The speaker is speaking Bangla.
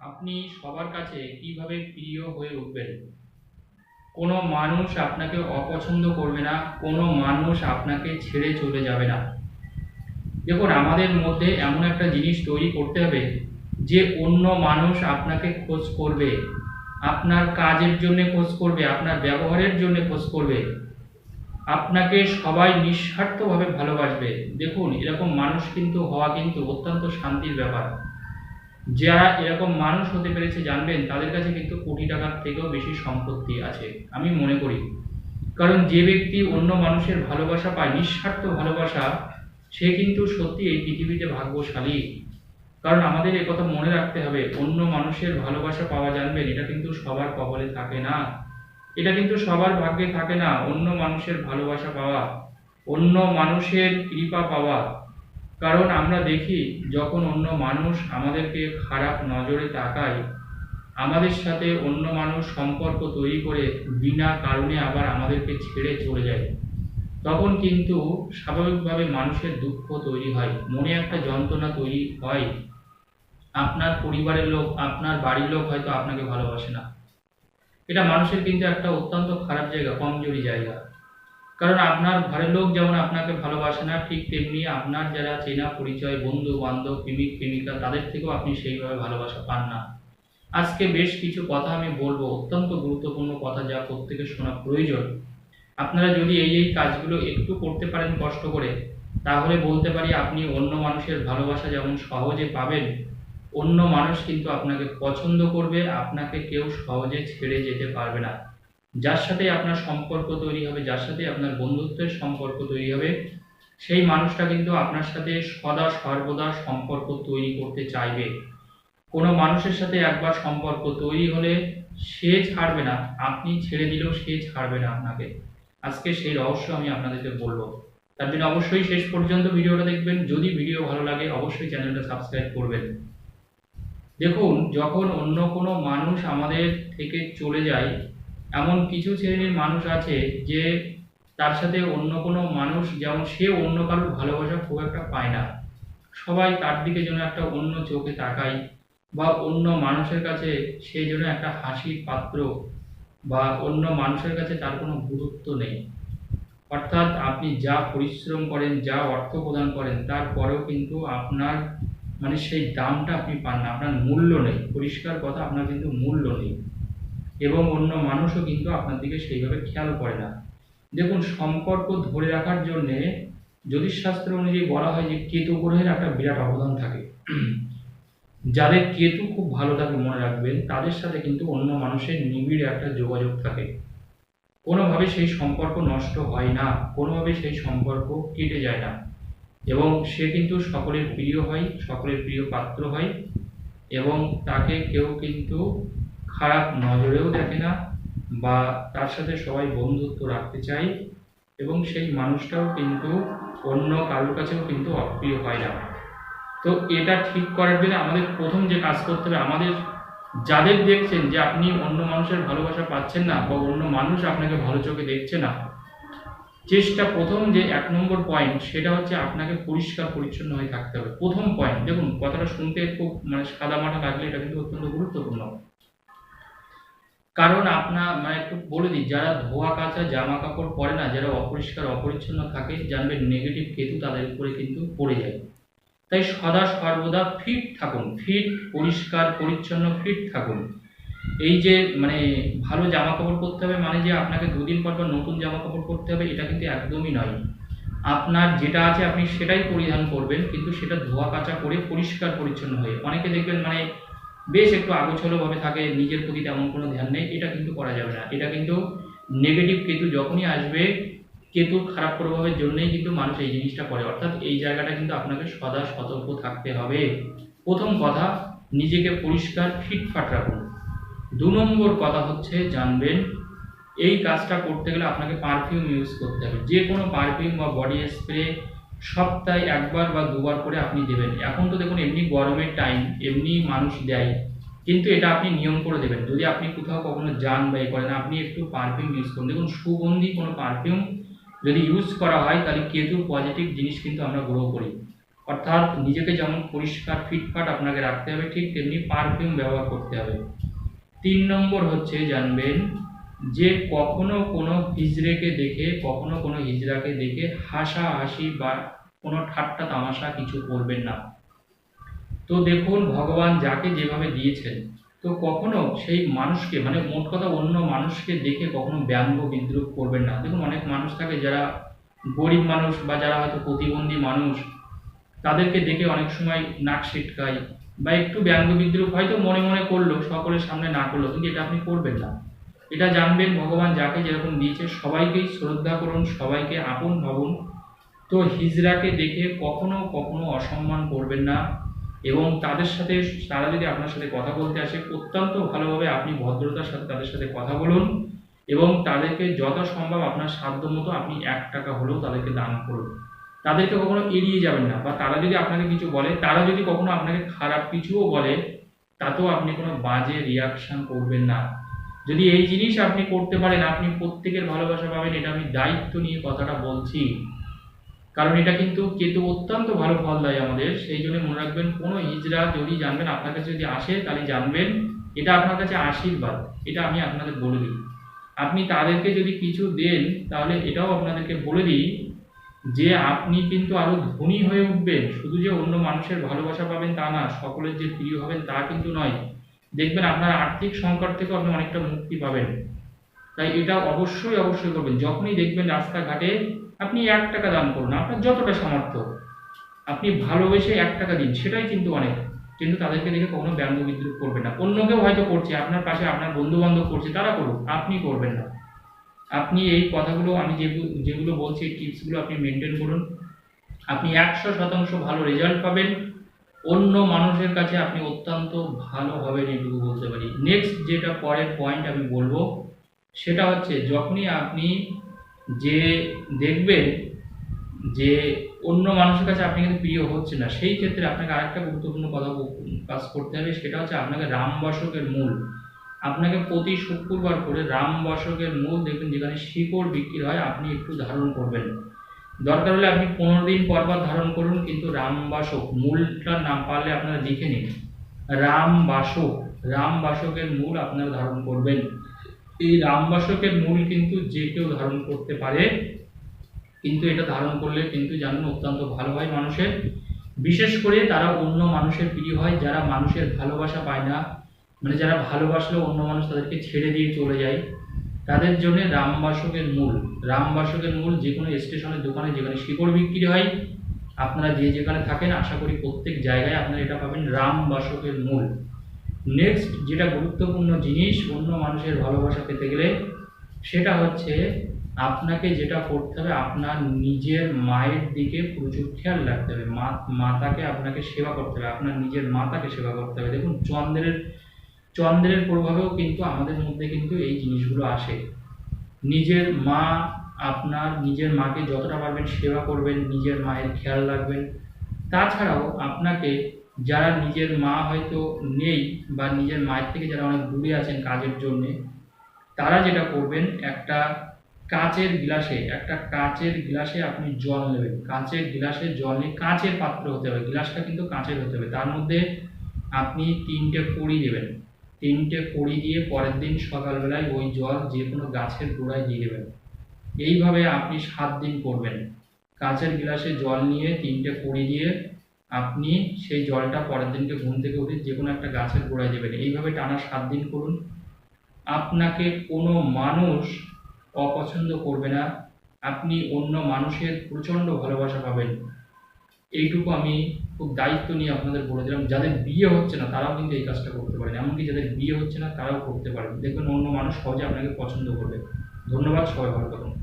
আপনি সবার কাছে কীভাবে প্রিয় হয়ে উঠবেন? কোনো মানুষ আপনাকে অপছন্দ করবে না, কোনো মানুষ আপনাকে ছেড়ে চলে যাবে না। দেখুন, আমাদের মধ্যে এমন একটা জিনিস তৈরি করতে হবে যে অন্য মানুষ আপনাকে খোঁজ করবে, আপনার কাজের জন্য খোঁজ করবে, আপনার ব্যবহারের জন্য খোঁজ করবে। আপনাকে সবাই নিঃস্বার্থভাবে ভালোবাসবে। দেখুন, এরকম মানুষ কিন্তু হওয়া কিন্তু অত্যন্ত শান্তির ব্যাপার। যারা এরকম মানুষ হতে পেরেছে জানবেন, তাদের কাছে কিন্তু কোটি টাকার থেকেও বেশি সম্পত্তি আছে, আমি মনে করি। কারণ যে ব্যক্তি অন্য মানুষের ভালোবাসা পায়, নিঃস্বার্থ ভালোবাসা, সে কিন্তু সত্যি এই পৃথিবীতে ভাগ্যশালী। কারণ আমাদের কথা মনে রাখতে হবে, অন্য মানুষের ভালোবাসা পাওয়া জানবেন, এটা কিন্তু সবার কবলে থাকে না। এটা কিন্তু সবার ভাগ্যে থাকে না, অন্য মানুষের ভালোবাসা পাওয়া, অন্য মানুষের কৃপা পাওয়া। কারণ আমরা দেখি যখন অন্য মানুষ আমাদেরকে খারাপ নজরে তাকায়, আমাদের সাথে অন্য মানুষ সম্পর্ক তৈরি করে বিনা কারণে আবার আমাদেরকে ছেড়ে চলে যায়। তখন কিন্তু স্বাভাবিকভাবে মানুষের দুঃখ তৈরি হয়, মনে একটা যন্ত্রণা তৈরি হয়। আপনার পরিবারের লোক, আপনার বাড়ির লোক হয়তো আপনাকে ভালোবাসে না। এটা মানুষের কিন্তু একটা অত্যন্ত খারাপ জায়গা, কমজোরি জায়গা। কারণ আপনার ঘরের লোক যেমন আপনাকে ভালোবাসে না, ঠিক তেমনি আপনার যারা চেনা পরিচয়, বন্ধু, বান্ধব, প্রেমিক, প্রেমিকা, তাদের থেকেও আপনি সেইভাবে ভালোবাসা পান না। আজকে বেশ কিছু কথা আমি বলব, অত্যন্ত গুরুত্বপূর্ণ কথা যা প্রত্যেকের শোনা প্রয়োজন। আপনারা যদি এই এই কাজগুলো একটু করতে পারেন কষ্ট করে, তাহলে বলতে পারি আপনি অন্য মানুষের ভালোবাসা যেমন সহজে পাবেন, অন্য মানুষ কিন্তু আপনাকে পছন্দ করবে, আপনাকে কেউ সহজে ছেড়ে যেতে পারবে না। যার সাথে আপনার সম্পর্ক তৈরি হবে, যার সাথে আপনার বন্ধুত্বের সম্পর্ক তৈরি হবে, সেই মানুষটা কিন্তু আপনার সাথে সদা সর্বদা সম্পর্ক তৈরি করতে চাইবে। কোনো মানুষের সাথে একবার সম্পর্ক তৈরি হলে সে ছাড়বে না, আপনি ছেড়ে দিলেও সে ছাড়বে না আপনাকে। আজকে সেই রহস্য আমি আপনাদেরকে বলব। তার জন্য অবশ্যই শেষ পর্যন্ত ভিডিওটা দেখবেন। যদি ভিডিও ভালো লাগে, অবশ্যই চ্যানেলটা সাবস্ক্রাইব করবেন। দেখুন, যখন অন্য কোনো মানুষ আমাদের থেকে চলে যায় এমন কিছু শ্রেণির মানুষ আছে যে তার সাথে অন্য কোনো মানুষ যেমন সে অন্য কারোর ভালোবাসা খুব একটা পায় না। সবাই তার দিকে যেন একটা অন্য চোখে তাকায় বা অন্য মানুষের কাছে সে যেন একটা হাসির পাত্র বা অন্য মানুষের কাছে তার কোনো গুরুত্ব নেই। অর্থাৎ আপনি যা পরিশ্রম করেন, যা অর্থ প্রদান করেন তারপরেও কিন্তু আপনার মানে সেই দামটা আপনি পান না, আপনার মূল্য নেই। পরিষ্কার কথা, আপনার কিন্তু মূল্য নেই। এবং অন্য মানুষও কিন্তু আপনার দিকে সেইভাবে খেয়াল করে না। দেখুন, সম্পর্ক ধরে রাখার জন্যে জ্যোতিষশাস্ত্র অনুযায়ী বলা হয় যে, কেতু গ্রহের একটা বিরাট অবদান থাকে। যাদের কেতু খুব ভালো থাকে মনে রাখবেন, তাদের সাথে কিন্তু অন্য মানুষের নিবিড় একটা যোগাযোগ থাকে। কোনোভাবে সেই সম্পর্ক নষ্ট হয় না, কোনোভাবে সেই সম্পর্ক কেটে যায় না। এবং সে কিন্তু সকলের প্রিয় হয়, সকলের প্রিয় পাত্র হয় এবং তাকে কেউ কিন্তু খারাপ নজরেও দেখে না বা তার সাথে সবাই বন্ধুত্ব রাখতে চায় এবং সেই মানুষটাও কিন্তু অন্য কারোর কাছেও কিন্তু অপ্রিয় হয় না। তো এটা ঠিক করার জন্য আমাদের প্রথম যে কাজ করতে হবে, আমাদের যাদের দেখছেন যে আপনি অন্য মানুষের ভালোবাসা পাচ্ছেন না বা অন্য মানুষ আপনাকে ভালো চোখে দেখছে না, চেষ্টা প্রথম যে এক নম্বর পয়েন্ট সেটা হচ্ছে আপনাকে পরিষ্কার পরিচ্ছন্ন হয়ে থাকতে হবে। প্রথম পয়েন্ট দেখুন, কথাটা শুনতে খুব মানে সাদা মাটা লাগলে এটা কিন্তু অত্যন্ত গুরুত্বপূর্ণ। কারণ আপনার মানে একটু বলে দিই, যারা ধোয়া কাচা জামা কাপড় পরে না, যারা অপরিষ্কার, অপরিচ্ছন্ন থাকে জানবেন নেগেটিভ কেতু তাদের উপরে কিন্তু পড়ে যায়। তাই সদা সর্বদা ফিট থাকুন ফিট পরিষ্কার, পরিচ্ছন্ন ফিট থাকুন। এই যে মানে ভালো জামা কাপড় পরতে হবে মানে যে আপনাকে দুদিন পর পর নতুন জামা কাপড় পরতে হবে, এটা কিন্তু একদমই নয়। আপনার যেটা আছে আপনি সেটাই পরিধান করবেন, কিন্তু সেটা ধোয়া কাচা করে পরিষ্কার, পরিচ্ছন্ন হয়ে, অনেকে দেখবেন মানে বেশ একটু আগোছলোভাবে থাকে, নিজের প্রতি তেমন কোনো ধ্যান নেই, এটা কিন্তু করা যাবে না। এটা কিন্তু নেগেটিভ কেতু যখনই আসবে কেতু খারাপ প্রভাবের জন্যই কিন্তু মানুষ এই জিনিসটা করে। অর্থাৎ এই জায়গাটা কিন্তু আপনাকে সদা সতর্ক থাকতে হবে। প্রথম কথা, নিজেকে পরিষ্কার, ফিটফাট রাখুন। দু নম্বর কথা হচ্ছে, জানবেন, এই কাজটা করতে গেলে আপনাকে পারফিউম ইউজ করতে হবে। যে কোনো পারফিউম বা বডি স্প্রে সপ্তাহে একবার বা দুবার করে আপনি দেবেন। এখন তো দেখুন, এমনি গরমের টাইম এমনি মানুষ দেয়। কিন্তু এটা আপনি নিয়ম করে দেবেন। যদি আপনি কোথাও কখনো যান বা এ করেন, আপনি একটু পারফিউম ইউজ করুন। দেখুন, সুগন্ধি কোনো পারফিউম যদি ইউজ করা হয়, তাহলে কেতুর পজিটিভ জিনিস কিন্তু আমরা গ্রো করি। অর্থাৎ নিজেকে যেমন পরিষ্কার ফিটফাট আপনাকে রাখতে হবে, ঠিক তেমনি পারফিউম ব্যবহার করতে হবে। তিন নম্বর হচ্ছে জানবেন যে কখনো কোনো হিজড়েকে দেখে, কখনো কোনো হিজড়াকে দেখে হাসাহাসি বা কোনো ঠাট্টা তামাশা কিছু করবেন না। তো দেখুন, ভগবান যাকে যেভাবে দিয়েছেন, তো কখনো সেই মানুষকে মানে মোট কথা অন্য মানুষকে দেখে কখনো ব্যঙ্গ বিদ্রুপ করবেন না। দেখুন, অনেক মানুষ থাকে যারা গরিব মানুষ বা যারা হয়তো প্রতিবন্ধী মানুষ, তাদেরকে দেখে অনেক সময় নাক ছিটকায় বা একটু ব্যঙ্গ বিদ্রুপ হয়তো মনে মনে করল, সকলের সামনে না করল, কিন্তু এটা আপনি করবেন না। এটা জানবেন, ভগবান যাকে যেরকম দিয়েছে, সবাইকেই শ্রদ্ধা করুন, সবাইকে আপন ভাবুন। তো হিজড়াকে দেখে কখনো কখনো অসম্মান করবেন না। এবং তাদের সাথে, তারা যদি আপনার সাথে কথা বলতে আসে, অত্যন্ত ভালোভাবে আপনি ভদ্রতার সাথে তাদের সাথে কথা বলুন এবং তাদেরকে যত সম্ভব আপনার সাধ্য মতো আপনি এক টাকা হলেও তাদেরকে দান করুন। তাদেরকে কখনো এড়িয়ে যাবেন না বা তারা যদি আপনাকে কিছু বলে, তারা যদি কখনো আপনাকে খারাপ কিছুও বলে, তাতেও আপনি কোনো বাজে রিয়াকশন করবেন না। যদি এই জিনিস আপনি করতে পারেন, আপনি প্রত্যেকের ভালোবাসা পাবেন, এটা আমি দায়িত্ব নিয়ে কথাটা বলছি। কারণ এটা কিন্তু কেতু অত্যন্ত ভালো ফল দেয় আমাদের। সেই জন্য মনে রাখবেন, কোনো হিজড়া যদি জানবেন, আপনার কাছে যদি আসে, তাহলে জানবেন, এটা আপনার কাছে আশীর্বাদ। এটা আমি আপনাদের বলে দিই। আপনি তাদেরকে যদি কিছু দেন, তাহলে এটাও আপনাদেরকে বলে দিই যে, আপনি কিন্তু আরও ধনী হয়ে উঠবেন। শুধু যে অন্য মানুষের ভালোবাসা পাবেন তা না, সকলের যে প্রিয় হবেন তা কিন্তু নয়। দেখবেন আপনার আর্থিক সংকট থেকে আপনি অনেকটা মুক্তি পাবেন। তাই এটা অবশ্যই অবশ্যই করবেন। যখনই দেখবেন রাস্তাঘাটে আপনি এক টাকা দান করুন, আপনার যতটা সামর্থ্য। আপনি ভালোবেসে এক টাকা দিন, সেটাই কিন্তু অনেক। কিন্তু তাদেরকে দেখে কখনো ব্যঙ্গ বিদ্রুপ করবেন না। অন্য কেউ হয়তো করছে, আপনার পাশে আপনার বন্ধু বান্ধব করছে, তারা করুক, আপনি করবেন না। আপনি এই কথাগুলো, আমি যেগুলো যেগুলো বলছি, এই টিপসগুলো আপনি মেনটেন করুন। আপনি একশো শতাংশ ভালো রেজাল্ট পাবেন। অন্য মানুষের কাছে আপনি অত্যন্ত ভালো হবেন এটুকু বলতে পারি। নেক্সট যেটা পরের পয়েন্ট আমি বলব, সেটা হচ্ছে যখনই আপনি যে দেখবেন যে অন্য মানুষের কাছে আপনি কিন্তু প্রিয় হচ্ছে না, সেই ক্ষেত্রে আপনাকে আরেকটা গুরুত্বপূর্ণ কথা কাজ করতে হবে, সেটা হচ্ছে আপনাকে রামবাসকের মূল। আপনাকে প্রতি শুক্রবার করে রামবাসকের মূল দেখবেন, যেখানে শিকড় বিক্রি হয়, আপনি একটু ধারণ করবেন। দরকার হলে আপনি পনেরো দিন পর পর ধারণ করুন, কিন্তু রামবাসক মূলটা না পারলে আপনারা লিখে নিন। রামবাসক রামবাসকের মূল আপনারা ধারণ করবেন। এই রামবাসকের মূল কিন্তু যে কেউ ধারণ করতে পারে, কিন্তু এটা ধারণ করলে কিন্তু জানুন অত্যন্ত ভালো হয় মানুষের। বিশেষ করে তারা অন্য মানুষের প্রিয় হয়, যারা মানুষের ভালোবাসা পায় না। মানে যারা ভালোবাসলেও অন্য মানুষ তাদেরকে ছেড়ে দিয়ে চলে যায়। তাদের জন্য রামবাসকের মূল। রামবাসকের মূল যে কোনো স্টেশনের দোকানে যেখানে শিকড় বিক্রি হয়, আপনারা যে যেখানে থাকেন, আশা করি প্রত্যেক জায়গায় আপনারা এটা পাবেন রামবাসকের মূল। নেক্সট যেটা গুরুত্বপূর্ণ জিনিস অন্য মানুষের ভালোবাসা পেতে গেলে, সেটা হচ্ছে আপনাকে যেটা করতে হবে, আপনার নিজের মায়ের দিকে প্রচুর খেয়াল রাখতে হবে। মা, মাতাকে আপনাকে সেবা করতে হবে, আপনার নিজের মাতাকে সেবা করতে হবে। দেখুন, চন্দ্রের চন্দ্রের প্রভাবেও কিন্তু আমাদের মধ্যে কিন্তু এই জিনিসগুলো আসে। নিজের মা আপনার নিজের মাকে যতটা পারবেন সেবা করবেন, নিজের মায়ের খেয়াল রাখবেন। তাছাড়াও আপনাকে যারা নিজের মা হয়তো নেই বা নিজের মায়ের থেকে যারা অনেক দূরে আছেন কাজের জন্যে, তারা যেটা করবেন, একটা কাঁচের গ্লাসে, একটা কাঁচের গ্লাসে আপনি জল নেবেন। কাঁচের গ্লাসে জল নিয়ে কাঁচের পাত্র হতে হবে। গ্লাসটা কিন্তু কাঁচের হতে হবে। তার মধ্যে আপনি তিনটে কড়ি দেবেন। তিনটে কড়ি দিয়ে পরের দিন সকালবেলায় ওই জল যে কোনো গাছের গোড়ায় দিয়ে দেবেন। এইভাবে আপনি সাত দিন করবেন। কাঁচের গ্লাসে জল নিয়ে তিনটে কড়ি দিয়ে আপনি সেই জলটা পরের দিনকে ঘুম থেকে উঠে যে কোনো একটা গাছের গোড়ায় দেবেন। এইভাবে টানা সাত দিন করুন। আপনাকে কোনো মানুষ অপছন্দ করবে না। আপনি অন্য মানুষের প্রচণ্ড ভালোবাসা পাবেন। এইটুকু আমি খুব দায়িত্ব নিয়ে আপনাদের বলে দিলাম। যাদের বিয়ে হচ্ছে না, তারাও কিন্তু এই কাজটা করতে পারেন। এমনকি যাদের বিয়ে হচ্ছে না, তারাও করতে পারেন। দেখবেন অন্য মানুষ সহজে আপনাকে পছন্দ করবে। ধন্যবাদ সবাই, ভালো থাকুন।